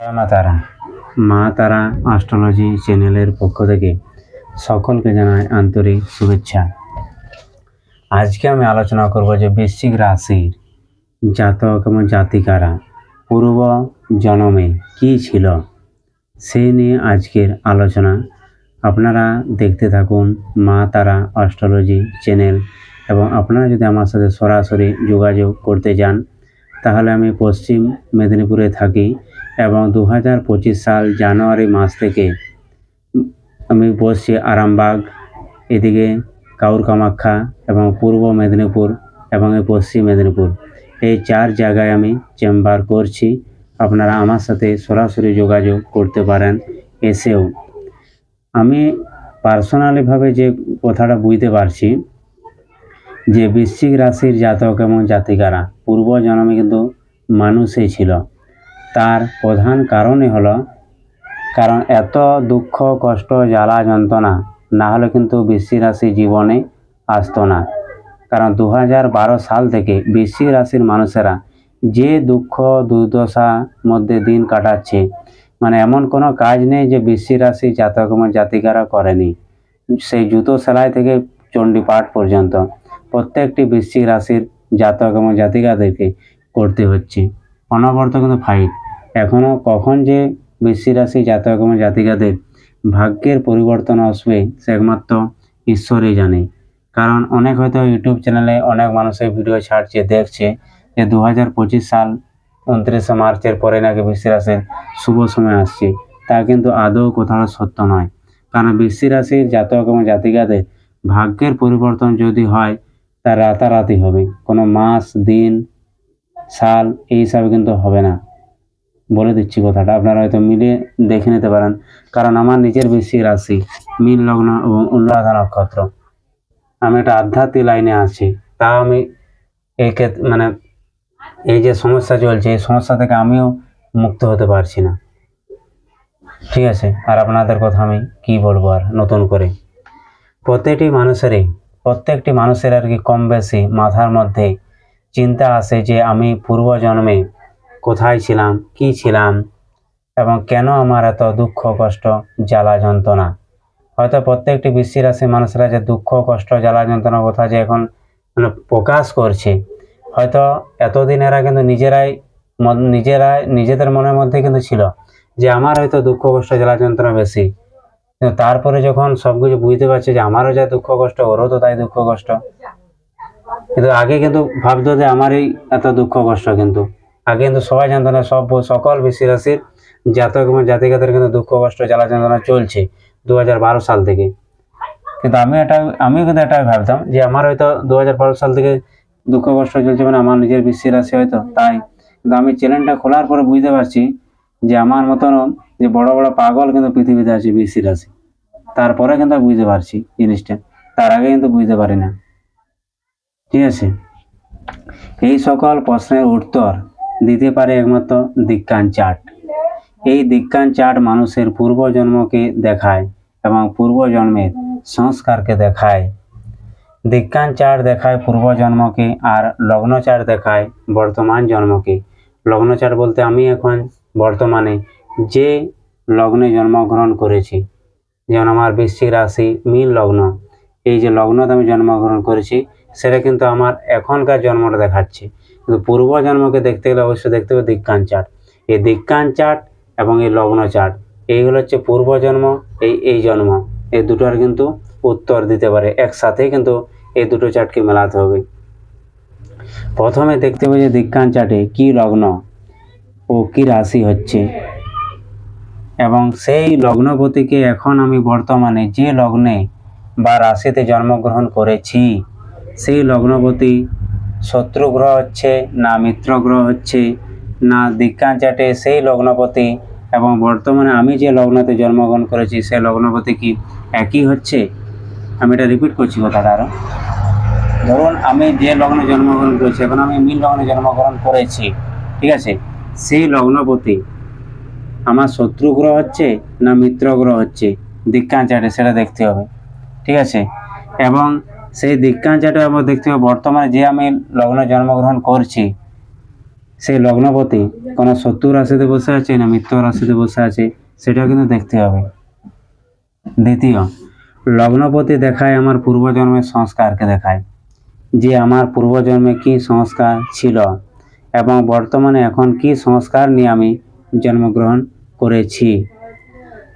মা তারা মা তারা অ্যাস্ট্রোলজি চ্যানেলের পক্ষ থেকে সকলকে জানাই আন্তরিক শুভেচ্ছা। আজকে আমি আলোচনা করব যে বৃশ্চিক রাশির জাতক এবং জাতিকারা পূর্ব জন্মে কী ছিল সেই নিয়ে আজকের আলোচনা। আপনারা দেখতে থাকুন মা তারা অ্যাস্ট্রোলজি চ্যানেল এবং আপনারা যদি আমার সাথে সরাসরি যোগাযোগ করতে চান, তাহলে আমি পশ্চিম মেদিনীপুরে থাকি। এবং দু হাজার পঁচিশ সাল জানুয়ারি মাস থেকে আমি বসছি আরামবাগ, এদিকে কাউর কামাখ্যা এবং পূর্ব মেদিনীপুর এবং পশ্চিম মেদিনীপুর। এই চার জায়গায় আমি চেম্বার করছি। আপনারা আমার সাথে সরাসরি যোগাযোগ করতে পারেন এসেও। আমি পার্সোনালিভাবে যে কথাটা বুঝতে পারছি, যে বৃশ্চিক রাশির জাতক এবং জাতিকারা, পূর্ব জন্মে কিন্তু মানুষই ছিল। তার প্রধান কারণই হলো, কারণ এত দুঃখ, কষ্ট, জ্বালা, যন্ত্রণা না হলে কিন্তু বৃশ্চিক রাশি জীবনে আসতো না। কারণ দু হাজার বারো সাল থেকে বৃশ্চিক রাশির মানুষেরা যে দুঃখ, দুর্দশা মধ্যে দিন কাটাচ্ছে মানে এমন কোনো কাজ নেই যে বৃশ্চিক রাশি জাতক জাতিকারা করেনি। সেই জুতো সেলাই থেকে চণ্ডীপাঠ পর্যন্ত প্রত্যেকটি বৃশ্চিক রাশির জাতক এবং জাতিকাদেরকে করতে হচ্ছে। অনবরত কিন্তু ফাইট এখনও কখন যে বৃশ্চিক রাশি জাতক এবং জাতিকাদের ভাগ্যের পরিবর্তন আসবে সে একমাত্র ঈশ্বরই জানে। কারণ অনেক হয়তো ইউটিউব চ্যানেলে অনেক মানুষের ভিডিও ছাড়ছে, দেখছে যে দু হাজার পঁচিশ সাল উনত্রিশে মার্চের পরে নাকি বৃশ্চিক রাশির শুভ সময় আসছে। তা কিন্তু আদৌ কোথাও সত্য নয়। কারণ বৃশ্চিক রাশির জাতক এবং জাতিকাদের ভাগ্যের পরিবর্তন যদি হয়, তা রাতারাতি হবে। কোনো মাস, দিন সাল, এই হিসাবে কিন্তু হবে না। বলে দিচ্ছি কথাটা, আপনারা হয়তো মিলিয়ে দেখে নিতে পারেন। কারণ আমার নিজের বৃশ্চিক রাশি, মীন লগ্ন এবং অনুরাধা নক্ষত্র। আমি একটা আধ্যাত্মিক লাইনে আছি। তা আমি ক্ষেত্রে মানে এই যে সমস্যা চলছে, এই সমস্যা থেকে আমিও মুক্ত হতে পারছি না। ঠিক আছে, আর আপনাদের কথা আমি কি বলব আর নতুন করে? প্রত্যেকটি মানুষেরই, প্রত্যেকটি মানুষের আর কি কম বেশি মাথার মধ্যে চিন্তা আসে যে আমি পূর্ব জন্মে কোথায় ছিলাম, কি ছিলাম, এবং কেন আমার এত দুঃখ, কষ্ট, জ্বালা, যন্ত্রণা? হয়তো প্রত্যেকটি বিশ্বের রাশি মানুষেরা যে দুঃখ, কষ্ট, জ্বালা, যন্ত্রণার কথা যে এখন মানে প্রকাশ করছে, হয়তো এতদিন এরা কিন্তু নিজেরাই নিজেরাই নিজেদের মনের মধ্যে কিন্তু ছিল যে আমার হয়তো দুঃখ, কষ্ট, জ্বালা, যন্ত্রণা বেশি। তারপরে যখন সবকিছু বুঝতে পারছে যে আমারও যা দুঃখ, কষ্ট, ওরও তো তাই দুঃখ, কষ্ট কিন্তু আগে কিন্তু ভাবতো যে আমারই এত দুঃখ, কষ্ট কিন্তু। আগে কিন্তু সবাই জানতো না, সব সকল বেশি রাশির জাতক এবং জাতিকাদের কিন্তু দুঃখ, কষ্ট, জ্বালা যন্ত্রণা চলছে দু সাল থেকে। কিন্তু আমি এটা, আমিও কিন্তু এটাই ভাবতাম যে আমার হয়তো দু সাল থেকে দুঃখ, কষ্ট চলছে মানে আমার নিজের বৃষ্টি রাশি হয়তো, তাই। কিন্তু আমি চ্যানেলটা খোলার পরে বুঝতে পারছি যে আমার মতন যে বড় বড় পাগল কিন্তু পৃথিবীতে আছে বৃষ্টি রাশি তারপরে কিন্তু বুঝতে পারছি জিনিসটা। তার আগে কিন্তু বুঝতে পারি না। ঠিক আছে? এই সকল প্রশ্নের উত্তর দিতে পারে একমাত্র দিক্কান চার্ট এই দিক্কান চার্ট মানুষের পূর্বজন্মকে দেখায় এবং পূর্বজন্মের সংস্কারকে দেখায়। দিক্কান চার্ট দেখায় পূর্বজন্মকে আর লগ্ন চার্ট দেখায় বর্তমান জন্মকে। লগ্ন চার্ট বলতে আমি এখন বর্তমানে যে লগ্নে জন্মগ্রহণ করেছি। যেমন আমার বৃশ্চিক রাশি মীন লগ্ন। এই যে লগ্নতে আমি জন্মগ্রহণ করেছি সেটা কিন্তু আমার এখনকার জন্মটা দেখাচ্ছে। কিন্তু পূর্ব জন্মকে দেখতে গেলে অবশ্যই দেখতে হবে দিক্কান চার্ট এই দিক্কান চার্ট এবং এই লগ্ন চার্ট এইগুলো হচ্ছে পূর্বজন্ম, এই এই জন্ম। এই দুটোর কিন্তু উত্তর দিতে পারে। একসাথেই কিন্তু এই দুটো চার্টকে মেলাতে হবে। প্রথমে দেখতে হবে যে দিক্কান চার্টে কী লগ্ন ও কী রাশি হচ্ছে। এবং সেই লগ্নপতিকে এখন আমি বর্তমানে যে লগ্নে বা রাশিতে জন্মগ্রহণ করেছি সেই লগ্নপতি শত্রু গ্রহ হচ্ছে, না মিত্র গ্রহ হচ্ছে, না দিক্কান চাটে সেই লগ্নপতি। এবং বর্তমানে আমি যে লগ্নতে জন্মগ্রহণ করেছি সেই লগ্নপতি কি একই হচ্ছে? আমি এটা রিপিট করছি কথাটা আরও ধরুন আমি যে লগ্নে জন্মগ্রহণ করেছি, এখন আমি মিল লগ্নে জন্মগ্রহণ করেছি, ঠিক আছে? সেই লগ্নপতি, আমার শত্রু গ্রহ হচ্ছে, না মিত্র গ্রহ হচ্ছে? দিক্কান চাটে, সেটা দেখতে হবে, ঠিক আছে? এবং সেই দিক্কান চাটে আমার দেখতে হবে বর্তমানে যে আমি লগ্নে জন্মগ্রহণ করছি, সেই লগ্নপতি কোনো শত্রু রাশিতে বসে আছে না মিত্র রাশিতে বসে আছে সেটা কিন্তু দেখতে হবে। দ্বিতীয়, লগ্নপতি দেখায় আমার পূর্বজন্মের সংস্কারকে দেখায়, যে আমার পূর্বজন্মে কি সংস্কার ছিল এবং বর্তমানে এখন কি সংস্কার নিয়ে আমি জন্মগ্রহণ করেছি।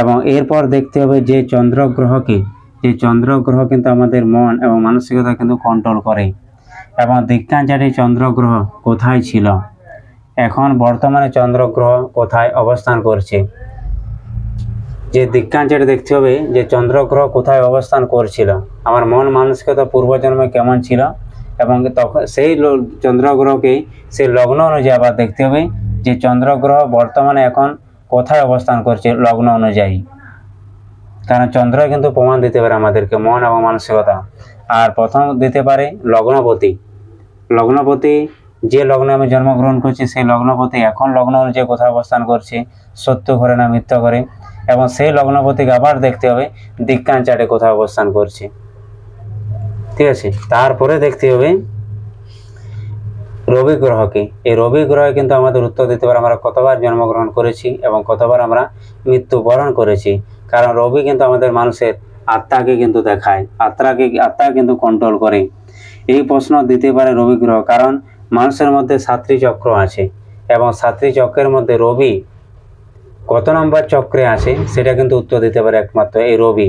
এবং এরপর দেখতে হবে যে চন্দ্রগ্রহকে যে চন্দ্রগ্রহ কিন্তু আমাদের মন এবং মানসিকতা কিন্তু কন্ট্রোল করে। এবং দীক্ষাঞ্চারী চন্দ্রগ্রহ কোথায় ছিল? এখন বর্তমানে চন্দ্রগ্রহ কোথায় অবস্থান করছে? যে দিক্কাঞ্চের দেখতে হবে, যে চন্দ্রগ্রহ কোথায় অবস্থান করছিল? আমার মন মানসিকতা পূর্বজন্মে কেমন ছিল? এবং তখন সেই চন্দ্রগ্রহকেই সেই লগ্ন অনুযায়ী আবার দেখতে হবে, যে চন্দ্রগ্রহ বর্তমানে এখন কোথায় অবস্থান করছে লগ্ন অনুযায়ী। কারণ চন্দ্র কিন্তু প্রমাণ দিতে পারে আমাদেরকে মন এবং মানসিকতা। আর প্রথম দিতে পারে লগ্নপতি। লগ্নপতি, যে লগ্নে আমি জন্মগ্রহণ করছি, সেই লগ্নপতি এখন লগ্ন অনুযায়ী কোথায় অবস্থান করছে, সত্য ঘরে না মিথ্য ঘরে এবং সেই লগ্নপতিকে আবার দেখতে হবে দিক্কান চাটে কোথায় অবস্থান করছে। ঠিক আছে? তারপরে দেখতে হবে রবি গ্রহকে। এই রবি গ্রহে কিন্তু আমাদের উত্তর দিতে পারে, আমরা কতবার জন্মগ্রহণ করেছি এবং কতবার আমরা মৃত্যুবরণ করেছি। কারণ রবি কিন্তু আমাদের মানুষের আত্মাকে কিন্তু দেখায়, আত্মাকে আত্মা কিন্তু কন্ট্রোল করে। এই প্রশ্ন দিতে পারে রবি গ্রহ, কারণ মানুষের মধ্যে সাতটি চক্র আছে এবং সাতটি চক্রের মধ্যে রবি কত নম্বর চক্রে আছে সেটা কিন্তু উত্তর দিতে পারে একমাত্র এই রবি।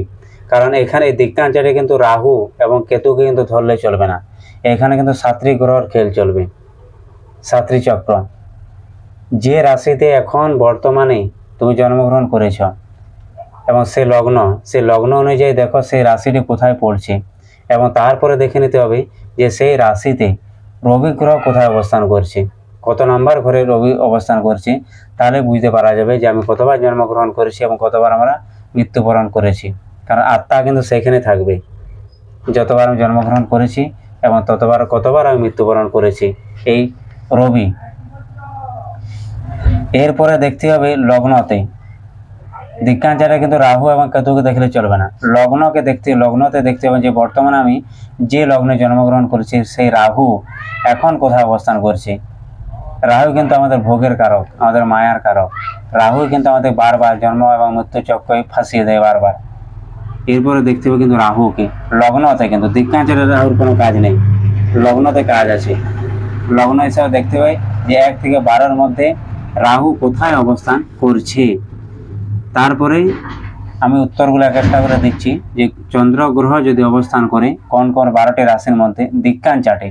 কারণ এখানে এই দিক্কাঞ্চারে কিন্তু রাহু এবং কেতুকে কিন্তু ধরলে চলবে না। এখানে কিন্তু সাতটি গ্রহর খেল চলবে। সাতটি চক্র। যে রাশিতে এখন বর্তমানে তুমি জন্মগ্রহণ করেছ এবং সে লগ্ন সে লগ্ন অনুযায়ী দেখো সেই রাশিটি কোথায় পড়ছে। এবং তারপরে দেখে নিতে হবে যে সেই রাশিতে রবি গ্রহ কোথায় অবস্থান করছে। কত নাম্বার ঘরে রবি অবস্থান করছে, তাহলে বুঝতে পারা যাবে যে আমি কতবার জন্মগ্রহণ করেছি এবং কতবার আমরা মৃত্যুবরণ করেছি। কারণ আত্মা কিন্তু সেখানে থাকবে। যতবার আমি জন্মগ্রহণ করেছি এবং ততবার, কতবার আমি মৃত্যুবরণ করেছি, এই রবি। এরপরে দেখতে হবে লগ্নতে। দিক্কাঞ্চারে কিন্তু রাহু এবং কেতুকে দেখলে চলবে না। লগ্নকে দেখতে, লগ্নতে দেখতে হবে যে বর্তমানে আমি যে লগ্নে জন্মগ্রহণ করেছি, সেই রাহু এখন কোথায় অবস্থান করছে। রাহু কিন্তু আমাদের ভোগের কারক, আমাদের মায়ার কারক। রাহু কিন্তু আমাদের বারবার জন্ম এবং মৃত্যু চক্রে ফাঁসিয়ে দেয় বারবার। এরপরে দেখতে হবে কিন্তু রাহুকে। লগ্নতে কিন্তু দিক্কাঞ্চলে রাহুর কোনো কাজ নেই। লগ্নতে কাজ আছে। লগ্ন হিসাবে দেখতে পাই যে এক থেকে বারোর মধ্যে রাহু কোথায় অবস্থান করছে। তারপরে আমি উত্তরগুলো এক একটা করে দিচ্ছি। যে চন্দ্র গ্রহ যদি অবস্থান করে কোন কোন বারোটি রাশির মধ্যে দিক্কান চাটে,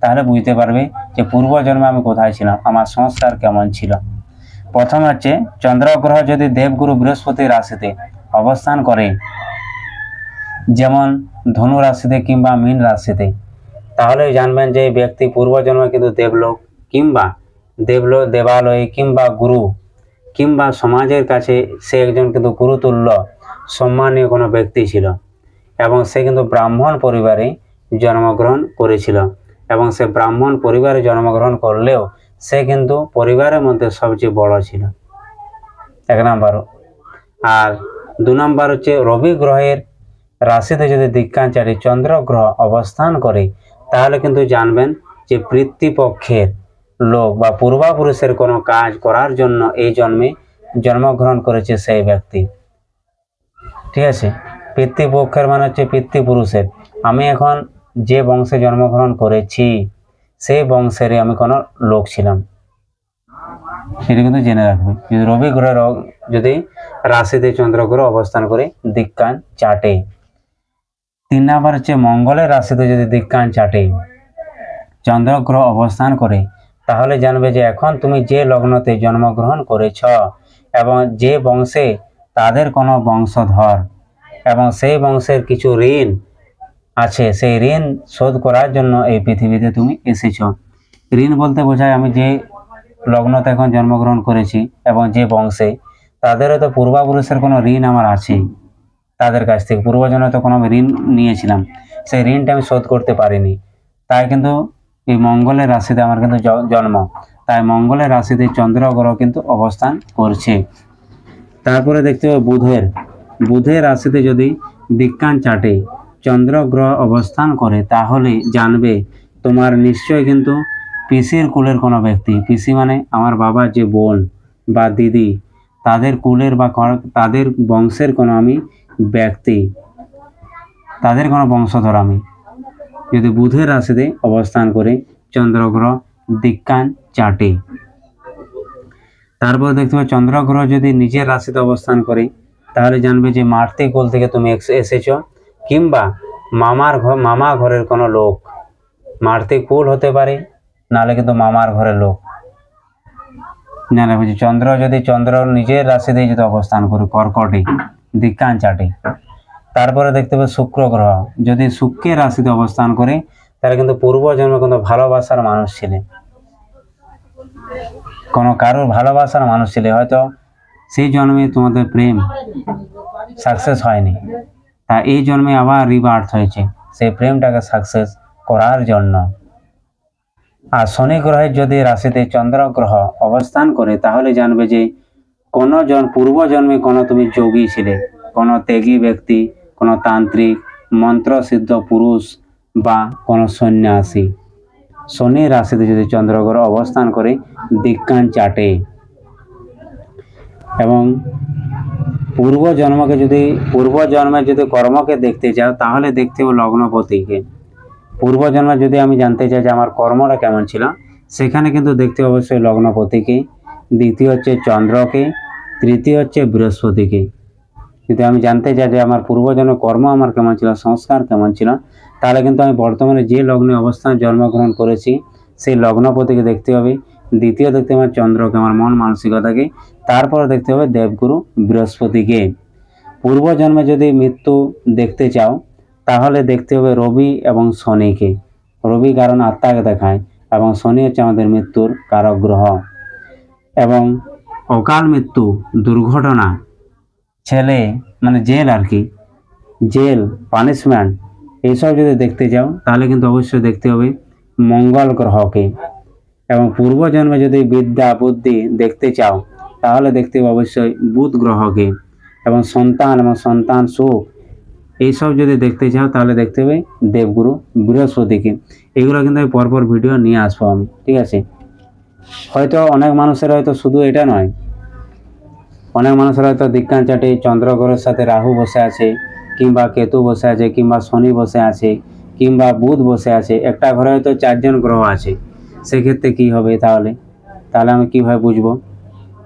তাহলে বুঝতে পারবে যে পূর্বজন্মে আমি কোথায় ছিলাম, আমার সংস্কার কেমন ছিল। প্রথম হচ্ছে, চন্দ্র গ্রহ যদি দেবগুরু বৃহস্পতি রাশিতে অবস্থান করে, যেমন ধনু রাশিতে কিংবা মীন রাশিতে, তাহলে জানবেন যে ব্যক্তি পূর্বজন্মে কিন্তু দেবলোক কিংবা দেবলো দেবালয়ে কিংবা গুরু কিংবা সমাজের কাছে সে একজন কিন্তু গুরুতুল্য, সম্মানীয় কোনো ব্যক্তি ছিল এবং সে কিন্তু ব্রাহ্মণ পরিবারে জন্মগ্রহণ করেছিল এবং সে ব্রাহ্মণ পরিবারে জন্মগ্রহণ করলেও সে কিন্তু পরিবারের মধ্যে সবচেয়ে বড় ছিল। এক নাম্বার। আর দু নাম্বার হচ্ছে রবি গ্রহের রাশিতে যদি দিক্কাঞ্চারী চন্দ্র গ্রহ অবস্থান করে, তাহলে কিন্তু জানবেন যে পিতৃপক্ষের লোক বা পূর্বাপুরুষের কোনো কাজ করার জন্য এই জন্মে জন্মগ্রহণ করেছে সেই ব্যক্তি। ঠিক আছে? পিতৃপক্ষের মানে হচ্ছে পিতৃপুরুষের। আমি এখন যে বংশে জন্মগ্রহণ করেছি, সেই বংশেরই আমি কোনো লোক ছিলাম। সেটা কিন্তু জেনে রাখবে। যদি রবি গ্রহের যদি রাশিতে চন্দ্র গ্রহ অবস্থান করে, দিক্কান চাটে। তিন নাম্বার হচ্ছে মঙ্গলের রাশিতে যদি দিক্কান চাটে, চন্দ্র গ্রহ অবস্থান করে তাহলে জানবে যে এখন তুমি যে লগ্নতে জন্মগ্রহণ করেছ এবং যে বংশে তাদের কোনো বংশধর এবং সেই বংশের কিছু ঋণ আছে, সেই ঋণ শোধ করার জন্য এই পৃথিবীতে তুমি এসেছ। ঋণ বলতে বোঝায় আমি যে লগ্নতে এখন জন্মগ্রহণ করেছি এবং যে বংশে, তাদেরও তো পূর্বাপুরুষের কোনো ঋণ আমার আছে তাদের কাছ থেকে পূর্বজনে তো কোনো ঋণ নিয়েছিলাম। সেই ঋণটা আমি শোধ করতে পারিনি। তাই কিন্তু এই মঙ্গলের রাশিতে আমার কিন্তু জন্ম। তাই মঙ্গলের রাশিতে চন্দ্র গ্রহ কিন্তু অবস্থান করছে। তারপরে দেখতে হবে বুধের। বুধের রাশিতে যদি বিজ্ঞান চাটে, চন্দ্র গ্রহ অবস্থান করে, তাহলে জানবে তোমার নিশ্চয় কিন্তু পিসির কুলের কোনো ব্যক্তি। পিসি মানে আমার বাবার যে বোন বা দিদি, তাদের কুলের বা তাদের বংশের কোনো আমি ব্যক্তি, তাদের কোনো বংশধর আমি। যদি বুধের রাশিতে অবস্থান করে চন্দ্রগ্রহ দিক্কান চাটে। তারপর দেখতে পাবে চন্দ্রগ্রহ যদি নিজের রাশিতে অবস্থান করে, তাহলে জানবে যে মারতে কোল থেকে তুমি এসেছ, কিংবা মামার ঘর মামা ঘরের কোনো লোক। মারতে কুল হতে পারে, নাহলে কিন্তু মামার ঘরের লোক। জানা বুঝি চন্দ্র যদি চন্দ্র নিজের রাশিতেই যদি অবস্থান করে, কর্কটে, দিক্কান চাটে। তারপরে দেখতে পাবে শুক্র গ্রহ। যদি শুক্রের রাশিতে অবস্থান করে, তাহলে কিন্তু পূর্ব পূর্বজন্মে কিন্তু ভালোবাসার মানুষ ছিলেন কোনো কারোর ভালোবাসার মানুষ ছিলে, হয়তো সেই জন্মে তোমাদের প্রেম সাকসেস হয়নি। তা এই জন্মে আবার রিবার্থ হয়েছে। সেই প্রেমটাকে সাকসেস করার জন্য। আর শনি গ্রহের যদি রাশিতে চন্দ্র গ্রহ অবস্থান করে, তাহলে জানবে যে কোনো জন পূর্বজন্মে কোনো তুমি যোগী ছিলে, কোনো ত্যাগী ব্যক্তি কোনো তান্ত্রিক, মন্ত্রসিদ্ধ পুরুষ বা কোনো সন্ন্যাসী। শনি রাশিতে যদি চন্দ্রগ্রহ অবস্থান করে দিক্কান চাটে। এবং পূর্ব জন্মকে যদি, পূর্ব জন্মে যদি কর্মকে দেখতে চাও, তাহলে দেখতে হবে লগ্নপতিকে। পূর্ব জন্মে যদি আমি জানতে চাই যে আমার কর্মটা কেমন ছিল, সেখানে কিন্তু দেখতে অবশ্যই লগ্নপতিকে, দ্বিতীয় হচ্ছে চন্দ্রকে, তৃতীয় হচ্ছে বৃহস্পতিকে। যদি আমি জানতে চাই যে আমার পূর্বজন্ম কর্ম আমার কেমন ছিল, সংস্কার কেমন ছিল, তাহলে কিন্তু আমি বর্তমানে যে লগ্নে অবস্থান জন্মগ্রহণ করেছি, সেই লগ্নপতিকে দেখতে হবে। দ্বিতীয় দেখতে হবে চন্দ্রকে, আমার মন মানসিকতাকে। তারপরে দেখতে হবে দেবগুরু বৃহস্পতিকে। পূর্বজন্মে যদি মৃত্যু দেখতে চাও, তাহলে দেখতে হবে রবি এবং শনিকে। রবি কারণ আত্মাকে দেখায় এবং শনি হচ্ছে আমাদের মৃত্যুর কারক গ্রহ। এবং অকাল মৃত্যু, দুর্ঘটনা। ছেলে মানে জেল আর কি জেল পানিশমেন্ট এইসব যদি দেখতে যাও, তাহলে কিন্তু অবশ্যই দেখতে হবে মঙ্গল গ্রহকে। এবং পূর্বজন্মে যদি বিদ্যা, বুদ্ধি দেখতে চাও, তাহলে দেখতে হবে অবশ্যই বুধ গ্রহকে। এবং সন্তান এবং সন্তান সুখ, এইসব যদি দেখতে চাও, তাহলে দেখতে হবে দেবগুরু বৃহস্পতিকে। এগুলো কিন্তু আমি পরপর ভিডিও নিয়ে আসব আমি, ঠিক আছে? হয়তো অনেক মানুষের হয়তো শুধু এটা নয় অনেক মানুষের হয়তো দিক্কান চাটে, চন্দ্রগ্রহের সাথে রাহু বসে আছে, কিংবা কেতু বসে আছে, কিংবা শনি বসে আছে, কিংবা বুধ বসে আছে, একটা ঘরে হয়তো চারজন গ্রহ আছে। সেক্ষেত্রে কি হবে তাহলে? তাহলে আমি কীভাবে বুঝব?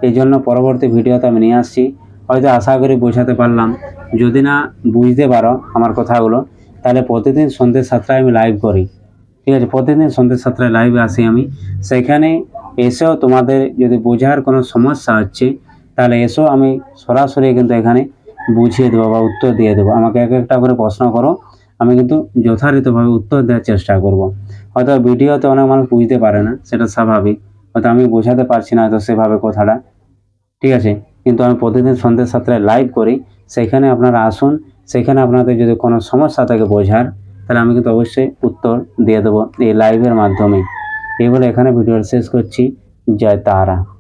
এই জন্য পরবর্তী ভিডিওতে আমি নিয়ে আসছি। হয়তো আশা করি বোঝাতে পারলাম। যদি না বুঝতে পারো আমার কথাগুলো, তাহলে প্রতিদিন সন্ধ্যে সাতটায় আমি লাইভ করি। ঠিক আছে, প্রতিদিন সন্ধ্যে সাতটায় লাইভে আসি আমি। সেখানে এসেও তোমাদের যদি বোঝার কোনো সমস্যা হচ্ছে তাহলে এসো, আমি সরাসরি কিন্তু এখানে বুঝিয়ে দেবো বা উত্তর দিয়ে দেবো। আমাকে এক একটা করে প্রশ্ন করো, আমি কিন্তু যথারীতভাবে উত্তর দেওয়ার চেষ্টা করব। হয়তো ভিডিওতে অনেক মানুষ বুঝতে পারে না, সেটা স্বাভাবিক। হয়তো আমি বোঝাতে পারছি না হয়তো সেভাবে কথাটা। ঠিক আছে? কিন্তু আমি প্রতিদিন সন্ধ্যে সাতটায় লাইভ করি। সেখানে আপনারা আসুন, সেখানে আপনাদের যদি কোনো সমস্যা থাকে বোঝার, তাহলে আমি কিন্তু অবশ্যই উত্তর দিয়ে দেবো এই লাইভের মাধ্যমে। এই বলে এখানে ভিডিওটা শেষ করছি। জয় তারা।